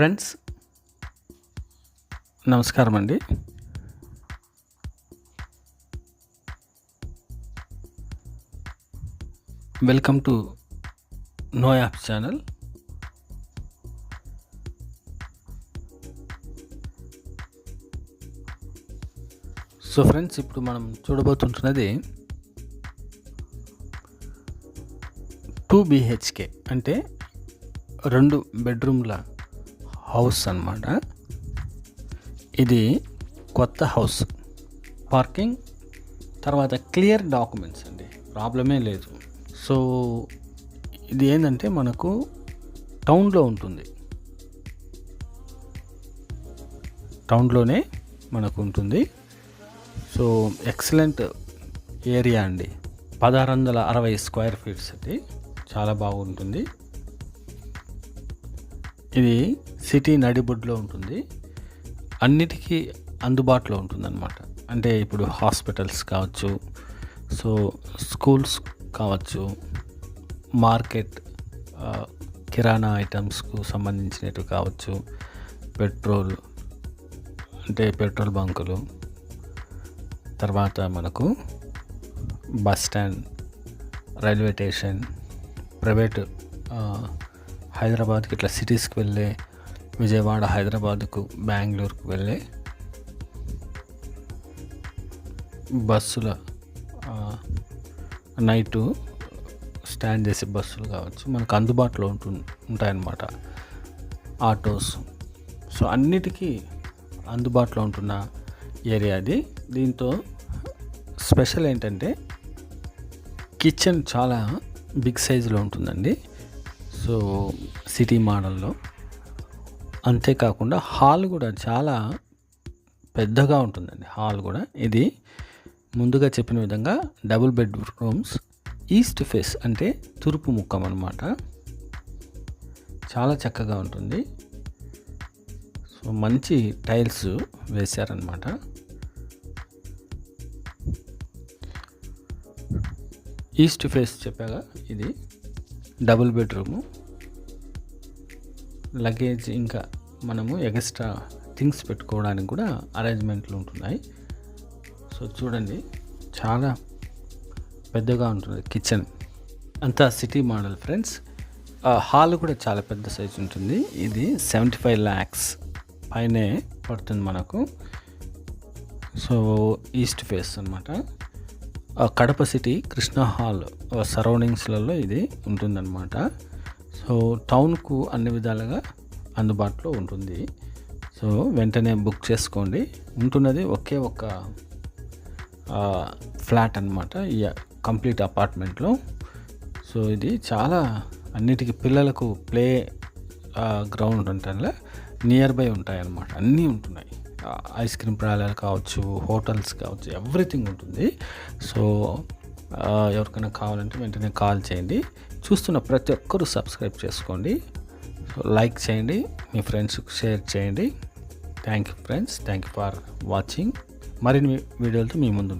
Friends నమస్కారం అండి welcome to no app channel so friends ఇప్పుడు మనం చూడబోతుంటున్నది టూ బిహెచ్కే అంటే రెండు బెడ్రూమ్ల హౌస్ అనమాట ఇది కొత్త హౌస్. పార్కింగ్ తర్వాత క్లియర్ డాక్యుమెంట్స్ అండి. ప్రాబ్లమే లేదు. సో ఇది ఏంటంటే మనకు టౌన్లో ఉంటుంది. టౌన్లోనే మనకు ఉంటుంది. సో ఎక్సలెంట్ ఏరియా అండి. పదహారు వందల అరవై స్క్వేర్ ఫీట్స్ అది చాలా బాగుంటుంది. ఇది సిటీ నడిబొడ్లో ఉంటుంది. అన్నిటికీ అందుబాటులో ఉంటుందన్నమాట. అంటే ఇప్పుడు హాస్పిటల్స్ కావచ్చు సో స్కూల్స్ కావచ్చు మార్కెట్ కిరాణా ఐటమ్స్కు సంబంధించినవి కావచ్చు పెట్రోల్ అంటే పెట్రోల్ బంకులు తర్వాత మనకు bus stand railway station private హైదరాబాద్కి ఇట్లా సిటీస్కి వెళ్ళే విజయవాడ హైదరాబాద్కు బెంగళూరుకు వెళ్ళే బస్సుల నైటు స్టాండ్ చేసే బస్సులు కావచ్చు మనకు అందుబాటులో ఉంటు ఉంటాయన్నమాట. ఆటోస్. సో అన్నిటికీ అందుబాటులో ఉంటున్న ఏరియా అది దీంతో స్పెషల్ ఏంటంటే కిచెన్ చాలా బిగ్ సైజులో ఉంటుందండి. సో సిటీ మోడల్లో. అంతేకాకుండా హాల్ కూడా చాలా పెద్దగా ఉంటుందండి హాల్ కూడా. ఇది ముందుగా చెప్పిన విధంగా double bed rooms east face అంటే తూర్పు ముఖం అనమాట చాలా చక్కగా ఉంటుంది. సో మంచి టైల్స్ వేశారనమాట ఈస్ట్ ఫేస్ చెప్పాగా ఇది. Double bedroom. లగేజ్ ఇంకా మనము ఎక్స్ట్రా థింగ్స్ పెట్టుకోవడానికి కూడా అరేంజ్మెంట్లు ఉంటున్నాయి. సో చూడండి చాలా పెద్దగా ఉంటుంది కిచెన్. అంతా సిటీ మోడల్ ఫ్రెండ్స్. హాల్ కూడా చాలా పెద్ద సైజ్ ఉంటుంది. ఇది సెవెంటీ ఫైవ్ ల్యాక్స్ పైనే పడుతుంది మనకు. సో ఈస్ట్ ఫేస్ అనమాట కడప సిటీ కృష్ణ హాల్ సరౌండింగ్స్లలో ఇది ఉంటుందన్నమాట. సో టౌన్కు అన్ని విధాలుగా అందుబాటులో ఉంటుంది. సో వెంటనే బుక్ చేసుకోండి. ఉంటున్నది ఒకే ఒక ఫ్లాట్ అనమాట ఈ కంప్లీట్ అపార్ట్మెంట్లో. సో ఇది చాలా అన్నిటికీ పిల్లలకు ప్లే గ్రౌండ్ ఉంటాయి నియర్ బై ఉంటాయి అన్నమాట అన్నీ ఉంటున్నాయి. ఐస్ క్రీమ్ ప్రాలర్ కావచ్చు హోటల్స్ కావచ్చు ఎవ్రీథింగ్ ఉంటుంది. సో ఎవరికైనా కావాలంటే వెంటనే కాల్ చేయండి. చూస్తున్న ప్రతి ఒక్కరూ సబ్స్క్రైబ్ చేసుకోండి. సో లైక్ చేయండి మీ ఫ్రెండ్స్కి షేర్ చేయండి. Thank you friends thank you for watching. మరిన్ని వీడియోలతో మీ ముందు